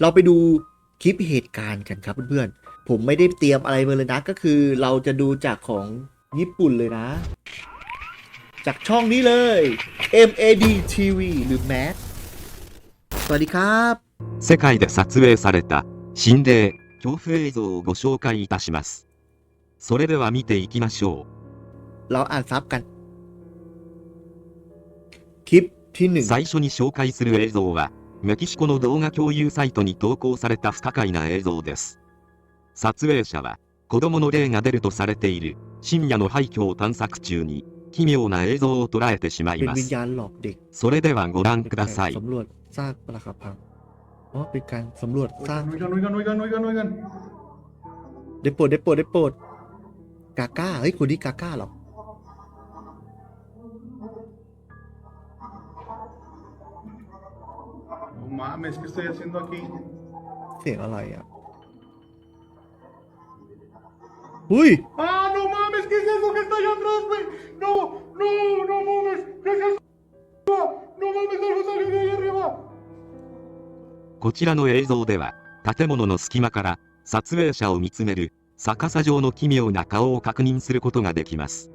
เราไปดูคลิปเหตุการณ์กันครับเพื่อนๆ ผมไม่ได้เตรียมอะไรมาเลยนะ ก็คือเราจะดูจากของญี่ปุ่นเลยนะ จากช่องนี้เลย MAD TV หรือ MAD สวัสดีครับ 世界で撮影された心霊恐怖映像をご紹介いたします。それでは見ていきましょ เราอ่านซับกัน คลิปที่หนึ่ง う。最初に紹介する映像は、 メキシコの動画共有サイトに投稿された不可解な映像です。撮影者は、子供の霊が出るとされている深夜の廃墟を探索中に、奇妙な映像を捉えてしまい เป็น ま วิญ す。 ญาณหลอกเด็ก それではご覧ください ส。ำรวจซากปรักหักพังอ๋อเป็นการสำรวจสร้าง Oigan, oigan, oigan, oigan, oigan. ได้โปรดได้โปรดได้โปรดกาก้า เฮ้ยคนนี้กาก้าเหรอ mames, ¿qué estoy haciendo aquí? Sí, ala ya. ¡Uy! ¡Ah, no mames! ¿Qué es eso que está allá atrás, güey? ¡No! ¡No! ¡No mames! ¿Qué es eso? ¡No mames! ¡Algo salió de ahí arriba! こちらの映像では、建物の隙間から撮影者を見つめる逆さ状の奇妙な顔を確認することができます。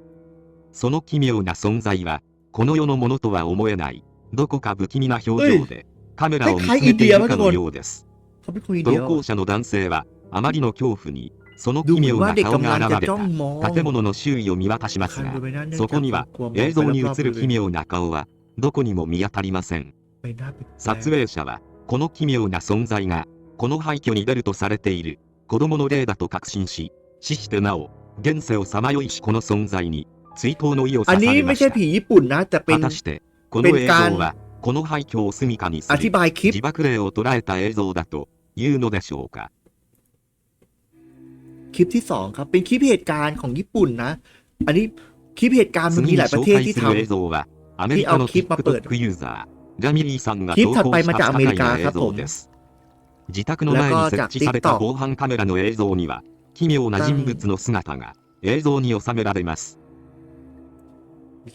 その奇妙な存在は、この世のものとは思えない、どこか不気味な表情で、カメラを見つめているかのようです。投稿者の男性は、あまりの恐怖に、その奇妙な顔が現れた。建物の周囲を見渡します。が、そこには映像に映る奇妙な顔はどこにも見当たりません。撮影者は、この奇妙な存在が、この廃墟に出るとされている。子供の霊だと確信し、死してなお、現世をさまよいしこの存在に追悼の意を捧げました。果たして、この映像はこの廃墟を住処にするอธิบายคลิป自爆霊を捉えた映像だというのでしょうかคลิปที่สองครับ เป็นคลิปเหตุการณ์ของญี่ปุ่นนะ อันนี้คลิปเหตุการณ์มันมีหลายประเทศที่ทำที่เอาคลิปมาเปิดคลิปถัดไปมาจากอเมริกาครับผมแล้วก็จากの前に設置された防犯カメラの映像には奇妙な人物の姿が映像に収められます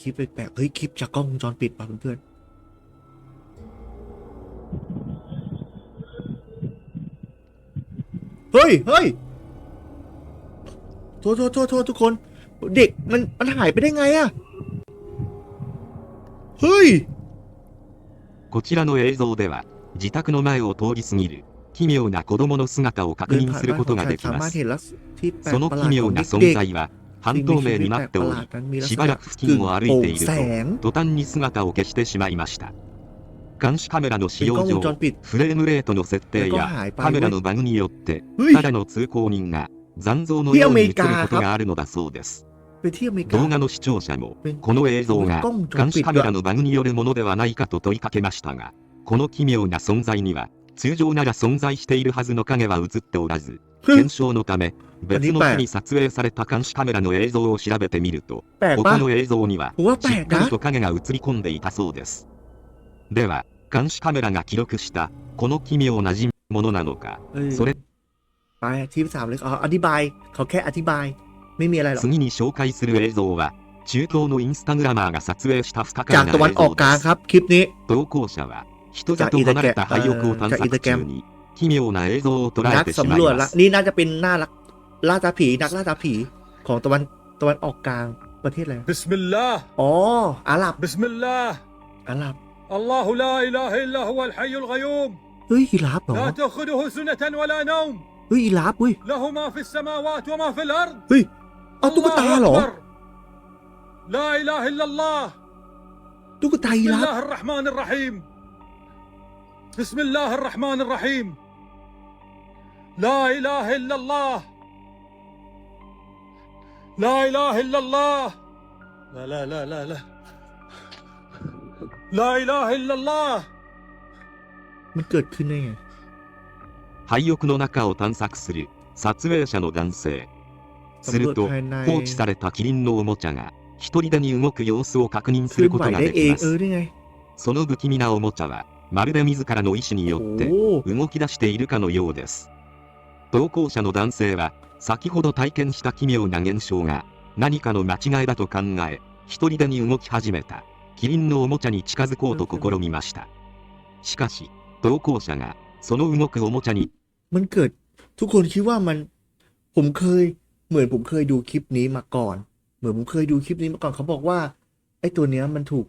คลิปแปลกเฮ้ยคลิปจากกล้องวงจรปิดป่ะเพื่อนๆฮ้ยเฮ้ยโทษโทษโทษโทษทุกคน เด็กมันมันหายไปได้ไงอะเฮ้ย こちらの映像では自宅の前を通り過ぎる奇妙な子供の姿を確 เดิน 認 ผ่าน する บ้าน こ ข と อง が ฉั で น き สา ま มารถ す เห็นลักษณะที่แปลก その ประหลา 奇 ดข 妙 อง な เด็ 存 ก 在は ๆ 半 สิ่ง 透 มีชี 明 วิต に แป な ล っ ก て ประ お หลาด り นั้นมีลักษ しば ณะ らく付近を歩い โปร่ て ง いる แส と ง 途端に姿を消してしまいました 監視カメラの使用上、フレームレートの設定やカメラのバグによって、ただの通行人が残像のように映ることがあるのだそうです。動画の視聴者も、この映像が監視カメラのバグによるものではないかと問いかけましたが、この奇妙な存在には、通常なら存在しているはずの影は映っておらず、検証のため、別の日に撮影された監視カメラの映像を調べてみると、他の映像には、しっかりと影が映り込んでいたそうです。では、監視カメラが記録した、この奇妙な人物なのか、 เอ้ย それ ไปทีมสามเลยอ๋ออธิบาย เขาแค่อธิบาย ไม่มีอะไรหรอก 次に紹介する映像は、中東のインスタグラマーが撮影した不可解 จาก な ตะวัน 映 ออก 像 กลาง です ครับ คลิปนี้ 投稿者は人里離れた廃屋を探索中に奇妙な映像を捉 นั え ก てしま สำ い รวจ ま ละ す นี่น่าจะเป็นหน้าลักล่าตาผีนักล่าตาผีของตะวันตะวันออกกลางประเทศอะไร بسم الله อ๋ออาหรับ بسم الله อาหรับ الله لا إله إلا هو الحي الغيوم เฮ้ยอิหรับเหรอ لا تأخذه سنة ولا نوم เฮ้ยอิหรับเว้ย له ما في السماوات وما في الأرض เฮ้ยเอาตุ๊กตา الله เหรอ أكبر لا إله إلا الله ตุ๊กตาอิ بسم หรับ الله الرحمن الرحيم بسم الله الرحمن الرحيم لا إله إلا الله لا إله إلا الله لا لا لا لا لا ライラヘッララมันเกิดขึ้นได้ไง?廃屋の中を探索する撮影者の男性。すると放置されたキリンのおもちゃが一人でに動く様子を確認することができます。その不気味なおもちゃはまるで自らの意思によって動き出しているかのようです。投稿者の男性は先ほど体験した奇妙な現象が何かの間違いだと考え一人でに動き始めた。キリンのおもちゃに近づこうと試みましたしかし投稿者が その動くおもちゃに มันเกิด ทุกคนคิดว่ามัน ผมเคย เหมือนผมเคยดูคลิปนี้มาก่อน เหมือนผมเคยดูคลิปนี้มาก่อนเขาบอกว่า ไอ้ตัวเนี้ยมันถูก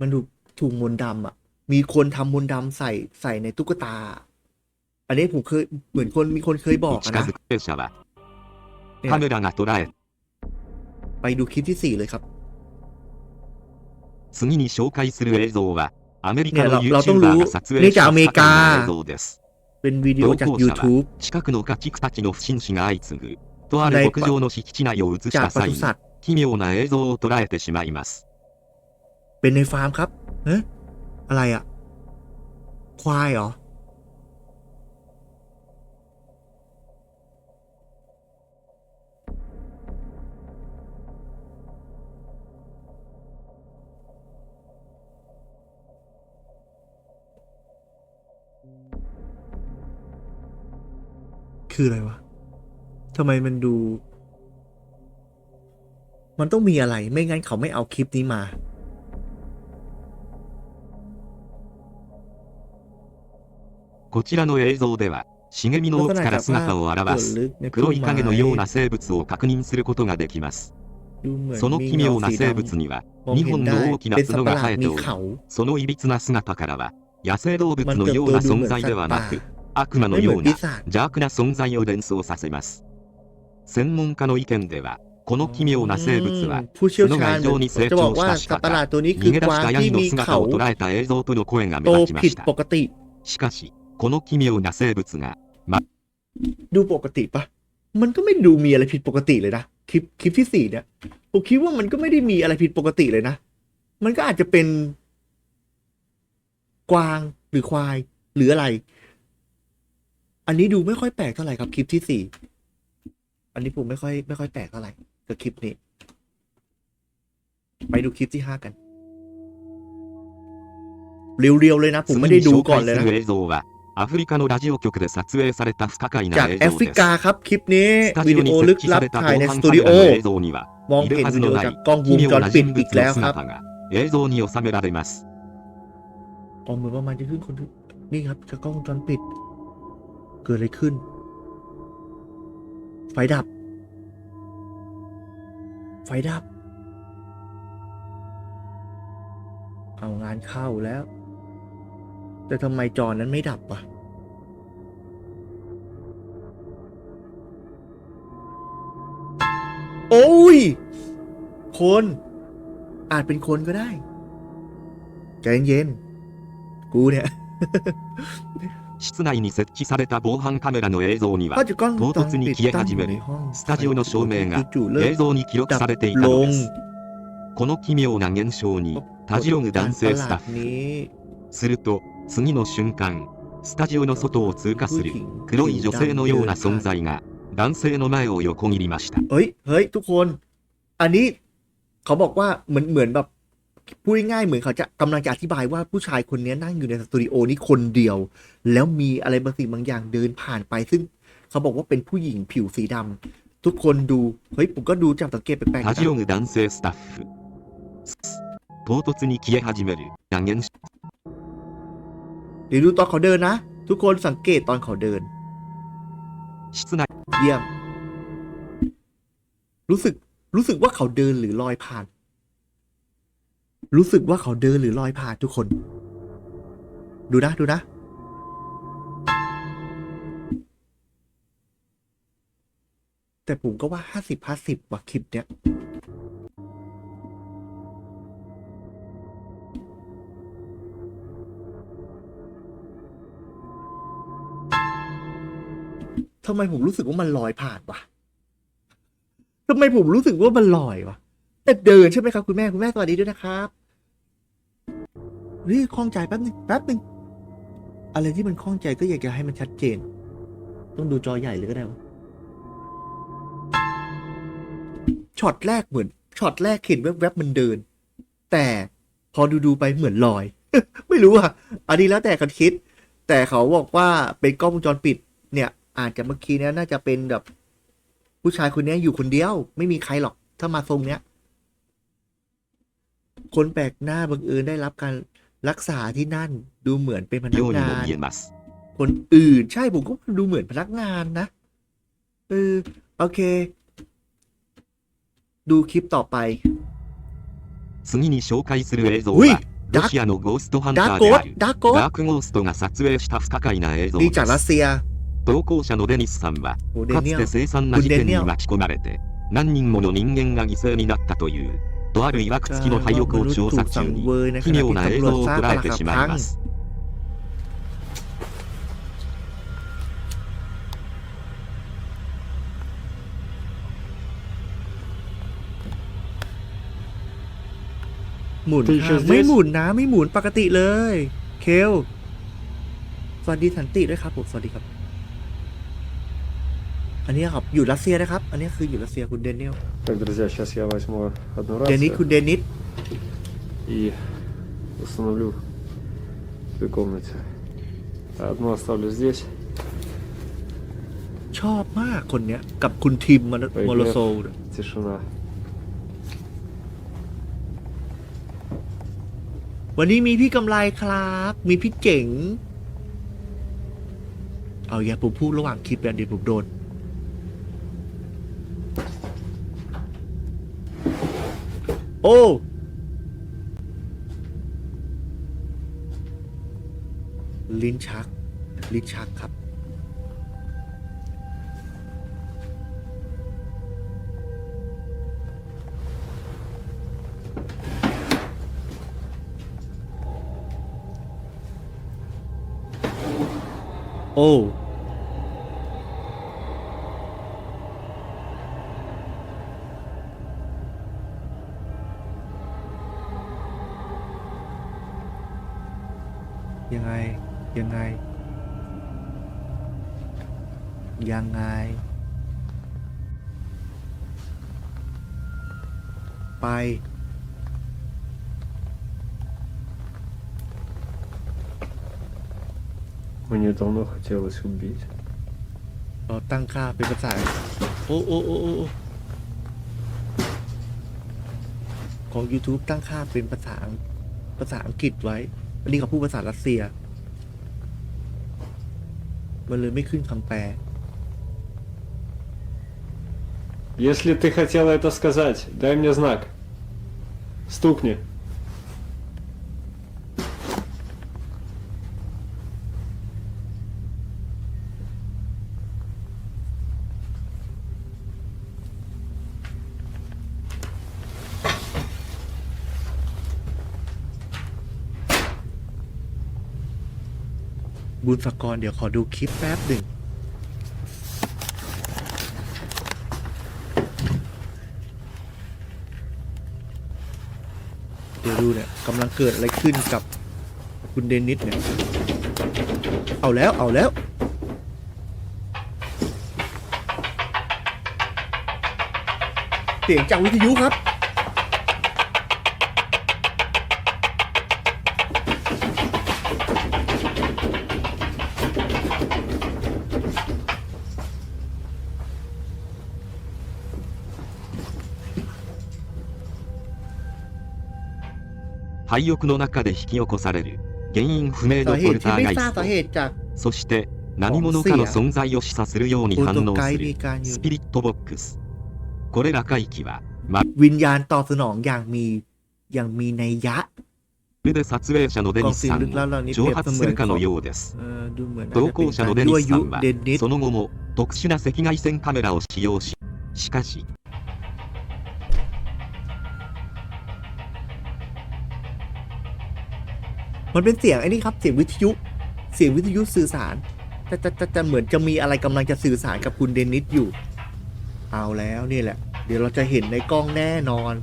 มันถูกถูกมนต์ดำอ่ะ มีคนทำมนต์ดำใส่ใส่ในตุ๊กตา อันนี้ผมเคย เหมือนคนมีคนเคยบอก に อะ 近 นะ づく弊社は เนี่ย カメラが捉え ไปดูคลิปที่สี่เลยครับ 次に紹介する映像はアメリカのねらเราต้องรู้ YouTuber が撮影 นี่ し จาก た อเมริ 不 กา 可解な映像です เป็นวิดีโอจาก YouTube 近くの家畜たちの不審死が相次ぐとある牧場の敷地内を映し จาก た ปศุ 際に สัตว์ 奇妙な映像を捉えてしまいます เป็นในฟาร์มครับ เฮ้ยอะไรอะควายเหรอ คืออะไรวะ ทำไมมันดู มันต้องมีอะไร ไม่งั้นเขาไม่เอาคลิปนี้มา こちらの映像では茂みの奥から姿を現す黒い影のような生物を確認することができます ดูเหมือน その奇妙な生物には2本の大きな角が生えており เขา そのいびつな姿からは 野生動物 มัน の เติบ よう โต な ดูเหมื 存 อน 在 สัต で ว์ は ป่า なく悪魔の ไม่เหมื よ อน う ปี な ศาจ 邪悪な存在を連想させます専門家の意見ではこの奇妙な生物は ผู้เชี่ยว 角 ชา が ญ 異常に成 จะบอก 長し ว่า たし สัต た ว์ประหลา か ดตัวนี้คื 逃 อ げ出 กวาง したヤ ที่ ギの มี 姿 เขา を捉えた映像との声が目 โต 立ちま ผิด した ปกติ しかしこの奇妙な生物が ดูปกติปะมันก็ไม่ดูมีอะไรผิดปกติเลยนะ คลิปคลิปที่สี่เนี่ย ผมคิดว่ามันก็ไม่ได้มีอะไรผิดปกติเลยนะ มันก็อาจจะเป็น กวางหรือควาย หรืออะไร อันนี้ดูไม่ค่อยแปลกเท่าไหร่ครับ คลิปที่สี่ อันนี้ผมไม่ค่อย ไม่ค่อยแปลกเท่าไหร่กับคลิปนี้ ไปดูคลิปที่ห้ากัน เรียวๆเลยนะ ผม 次 ไม่ได้ に ดู 紹 ก่อน 介 เลย す นะ る映像はアフリカのラジオ局で撮影された不可解 จาก な映 แอ 像 ฟริ です กาครับ คลิปนี้ スタ วิ ジオ ดี に โอ 設 ลึก 置 ลั さ บ れた ถ่ายใน 防 ส 犯 ตู カ ดิ メ โอ ラの映像には มอง いる เห็น は วิ ず ดี の โอ な จาก い กล้องว 奇 งจ 妙 ร な ปิด 人 อี 物 กแล้ว の ครับ 姿が映像に収められます อ๋อเหมือนประมาณจะขึ้นคนนี่ครับจากกล้องวงจรปิด เกิดอะไรขึ้น ไฟดับ ไฟดับ เอางานเข้าแล้ว แต่ทำไมจอนั้นไม่ดับวะโอ้ย คน อาจเป็นคนก็ได้ ใจเย็นๆ กูเนี่ย 室内に設置された防犯カメラの映像に ก็ は จะกล้องวงจรปิด 唐突に消え ตั้ง 始 อ め ยู่ใน る ห้อง スタジオの照明が จู่ๆเริ่ 映 ม 像に記録されていた ล の ง ですこの奇妙な現象にたじろぐ男性スタッ การประหลาดนี้ フすると次の瞬間スタジオの外を通過す ผู้ る หญิง 黒い女性のような存 ผิวดำ 在が男性の前を横切りました เฮ้ย เฮ้ย ทุกคน อันนี้เขาบอกว่าเหมือนเหมือนแบบ พูดง่ายๆเหมือนเขาจะกำลังจะอธิบายว่าผู้ชายคนนี้นั่งอยู่ในสตูดิโอนี้คนเดียว แล้วมีอะไรบางสิ่งบางอย่างเดินผ่านไป ซึ่งเขาบอกว่าเป็นผู้หญิงผิวสีดำทุกคนดู เฮ้ย ผมก็ดูจับสังเกตแปลกๆ た นะ じろぐ男性スタッフ唐突に消え始めるな現象 เดี๋ยวดูตอนเขาเดินนะ ทุกคนสังเกตตอนเขาเดิน 室内 เยี่ยม รู้สึก รู้สึกว่าเขาเดินหรือลอยผ่าน รู้สึกว่าเขาเดินหรือลอยผ่านทุกคน ดูนะ ดูนะ แต่ผมก็ว่าห้าสิบห้าสิบว่ะคลิปเนี้ยทำไมผมรู้สึกว่ามันลอยผ่านวะทำไมผมรู้สึกว่ามันลอยวะ แต่เดินใช่ไหมครับคุณแม่คุณแม่สวัสดีด้วยนะครับนี่คล่องใจแป๊บนึงแป๊บนึงอะไรที่มันคล่องใจก็อยากจะให้มันชัดเจน ต้องดูจอใหญ่เลยก็ได้วะช็อตแรกเหมือนช็อตแรกเห็นแวบๆมันเดิน แต่พอดูๆไปเหมือนลอย ไม่รู้อะอันนี้แล้วแต่กันคิด แต่เขาบอกว่าเป็นกล้องวงจรปิด เนี่ย อาจจะเมื่อกี้เนี้ยน่าจะเป็นแบบ ผู้ชายคนนี้อยู่คนเดียว ไม่มีใครหรอก ถ้ามาทรงเนี้ย คนแปลกหน้าบังเอิญได้รับการรักษาที่นั่น ดูเหมือนเป็นพนั よ ก うに งา も น 見えます คนอื่น ใช่ผมก็ดูเหมือนพนักงานนะเออโอเค ดูคลิปต่อไป 次に紹介する映像ういは、ロシアのゴーストハンタ ดาร์ ー โก で ด ある、 ดาร์โกด ダークゴーストが撮影した不可解な映像 นี่ で จากรัส す。 เซีย 投稿者のデニスさんは、 โอ้เด か เนี つ ยล て凄惨な事件に巻き込まれて、何人もの人間が犠牲になったという、 とある曰く付きの廃屋を調査中に、 เวอร์ในข 奇 ณะ 妙 ที่ な映 ตำร 像 วจ を สร้างป 捉え ลัก て หัก しま พั い ง ます。 หมุน ตี ค่ะ เชส ไม่หมุนนะ ไม่หมุนปกติเลย เคล สวัสดีสันติด้วยครับผมสวัสดีครับ อันนี้ครับ อยู่รัสเซียนะครับ อันนี้คืออยู่รัสเซียคุณเดนิเอล Так, друзья, сейчас я возьму одну เดนิส рацию คุณเดนิส и установлю в той комнате. Одну оставлю здесь. ชอบมากคนเนี้ย กับคุณทิมม เฮ้ย โมโลโซเนี่ย Тишина. วันนี้มีพี่กำไรครับ มีพี่เจ๋ง เอาอย่าผมพูดระหว่างคลิปแบบเดี๋ยวผมโดน โอ้ลิ้นชัก ลิ้นชักครับ โอ้ ยังไง ยังไง ยังไง ไป Мне давно хотелось убить. เราตั้งค่าเป็นภาษา โอ้โอ้โอ้โอ้โอ้ของ YouTube ตั้งค่าเป็นภาษา ภาษาอังกฤษไว้ อันนี้เขาพูดภาษารัสเซีย มันเลยไม่ขึ้นคำแปล Если ты хотела это сказать, дай мне знак. Стукни. บุญสกรเดี๋ยวขอดูคลิปแป๊บหนึ่ง เดี๋ยวดูเนี่ยกำลังเกิดอะไรขึ้นกับคุณเดนิสเนี่ย เอาแล้วเอาแล้วเสียงจากวิทยุครับ 廃屋の中で引き起こされる原因不明 สา の เห ポル ตุ タ ที่ ー ไม่ ガイ ทราบ ス สา ト เหตุจาก そして何者かの存在を示唆するように โปร 反 โต 応 ไก す ด์มี る การอยู่ スピリットボックスこれら回帰はま วิญญาณตอบสนองอย่างมีอย่างมีนัยยะ るで撮影者のデ กอง ニス ซีน さん ลึกแล้วเรานี่ を เปรี 挑 ยบเส 発 มื す อน るか ข の อง ようです เออดูเหมือน 投稿者のデニ ยั่ว ス ยุ さんは เดนนิส その後も特殊な赤外線カメラを使用ししかし มันเป็นเสียงไอ้นี่ครับเสียงวิทยุ เสียงวิทยุสื่อสาร แต่แต่แต่เหมือนจะมีอะไรกำลังจะสื่อสารกับคุณเดนิสอยู่ เอาแล้วนี่แหละ เดี๋ยวเราจะเห็นในกล้องแน่นอน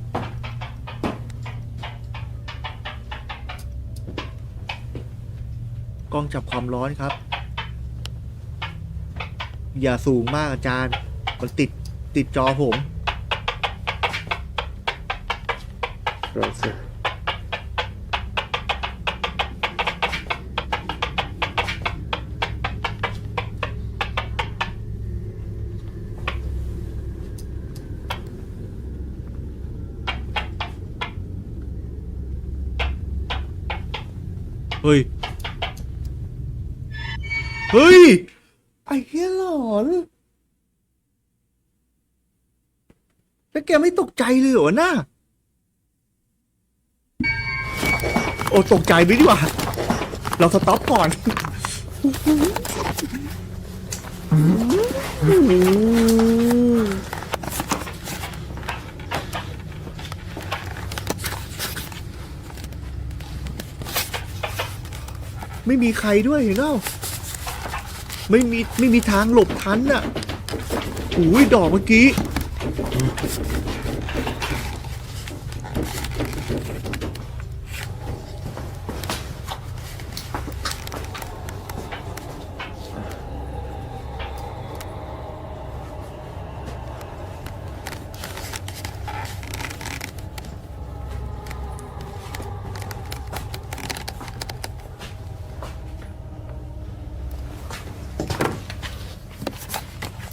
กล้องจับความร้อนครับ อย่าสูงมากอาจารย์มันติดติดจอผมรอสิ เฮ้ย เฮ้ย ไอ้เหี้ยหลอนแล้วแกไม่ตกใจเลยเหรอน้าโอ้ตกใจไปดีกว่า เราสต็อปก่อน ไม่มีใครด้วยเห็นเล่าไม่มีไม่มีทางหลบทันน่ะอุ้ยดอกเมื่อกี้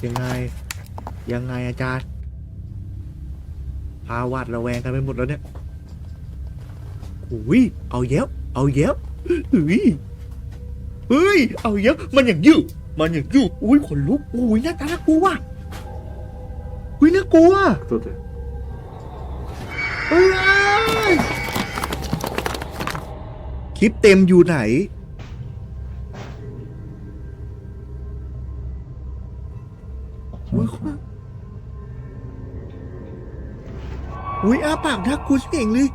ยังไง ยังไงอาจารย์ พาวัดระแวงกันไปหมดแล้วเนี่ยอุ้ยเอาเย็บ เอาเย็บเฮ้ยเฮ้ย เอาเย็บ มันอย่างยืดมันอย่างยืดอุ้ยขนลุก อุ้ยหน้าตาน่ากลัวว่ะอุ้ยน่ากลัว Кто ты? เฮ้ยคลิปเต็มอยู่ไหน อุ้ยอาปากน่ากลัวเสียงเลย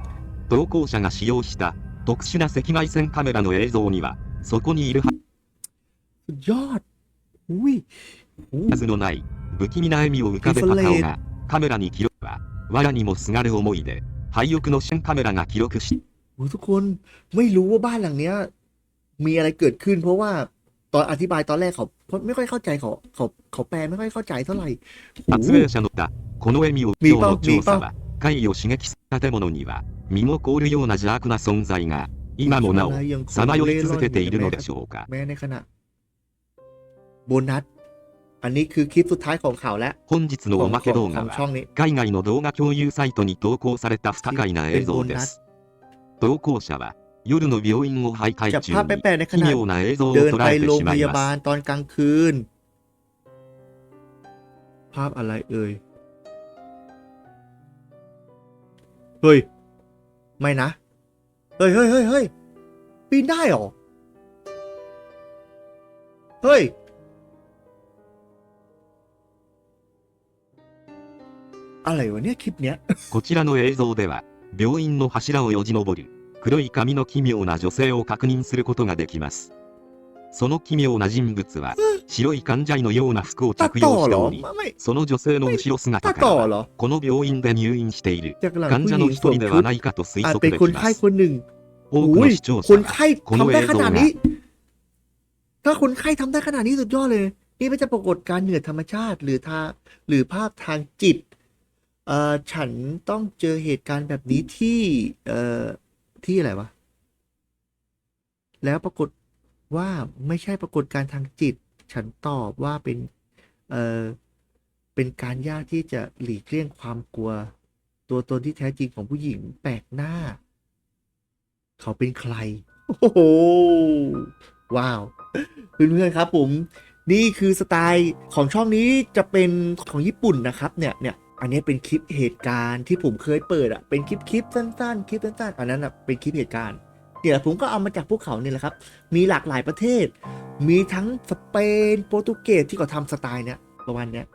投稿者が使用した特殊な赤外線カメラの映像には、そこにいる สุดยอด อุ้ยอุ้ย はずのない不気味な笑みを浮かべた顔がカメラに記録は、藁にもすがる思いで、廃屋の瞬カメラが記録し、 โอ้ยทุกคนไม่รู้ว่าบ้านหลังเนี้ย มีอะไรเกิดขึ้น เพราะว่าตอนอธิบายตอนแรกเขาเพราะไม่ค่อยเข้าใจเขาเขาเขาแปลไม่ค่อยเข้าใจเท่าไหร่โอ้ 撮 โห 影者のだ、この笑みを見今日の見調査は、 怪を刺激する建物には、身も凍るような邪悪な存在が、今もなお、 ยังคง さまよい続けているの เล่ でしょうか。 แม้ในขณะ โบนัส อันนี้คือคลิปสุดท้ายของเขาแล้ว 本日 ข の อง おまけ ข 動 องข 画 องช่อ は、 งนี้ 海外の動画共有サイトに投稿された不可解な映像です。投稿者は、夜の病院を徘徊 จับ 中 ภาพแป に、 ลกๆในข 奇 ณะ 妙な映像を เดิน 捉 ไป えて โรง し พ まい ยาบา ま ล す。 ตอนกลางคืน ภาพอะไรเอ่ย เฮ้ย ไม่นะ เฮ้ยเฮ้ยเฮ้ยเฮ้ยปีนได้เหรอ เฮ้ย อะไรวะเนี่ย คลิปเนี้ย こちらの映像では、病院の柱をよじ登る、黒い髪の奇妙な女性を確認することができます。その奇妙な人物は、 白い患者医のような服を ตัด 着 ต่อ 用し เหร て อ おり、 ไม่ไม่ その女性の後ろ ตั 姿 ด か ต่อ ら เหร は、 อ この病院で入院している จากหลัง 患 ผู้ 者 หญิ の ง 一 สวม 人で ชุ は ด ないかと推 อาจ 測 เป็น で คน きま ไข้ す คนหนึ่ง 多く โอ้ の ย 視聴 คน 者は ไข้ この ทำได้ 映 ข 像 นาด が นี้ ถ้าคนไข้ทำได้ขนาดนี้สุดยอดเลย นี่ไม่จะปรากฏการณ์เหนือธรรมชาติหรือทาหรือภาพทางจิต เอ่อ ฉันต้องเจอเหตุการณ์แบบนี้ที่ เอ่อ ที่อะไรวะ แล้วปรากฏว่าไม่ใช่ปรากฏการณ์ทางจิต ฉันตอบว่าเป็น เอ่อเป็นการยากที่จะหลีกเลี่ยงความกลัว ตัวตนที่แท้จริงของผู้หญิงแปลกหน้า เขาเป็นใคร โอ้โห ว้าว เพื่อนๆครับผม นี่คือสไตล์ของช่องนี้จะเป็นของญี่ปุ่นนะครับ เนี่ยเนี่ยอันนี้เป็นคลิปเหตุการณ์ที่ผมเคยเปิดอะเป็นคลิปคลิปสั้นๆ คลิปสั้นๆ อันนั้นอะเป็นคลิปเหตุการณ์ เนี่ยผมก็เอามาจากภูเขาเนี่ยแหละครับ มีหลากหลายประเทศ มีทั้งสเปนโปรตุเกสที่เขาทำสไตล์เนี่ยประมาณเนี้ย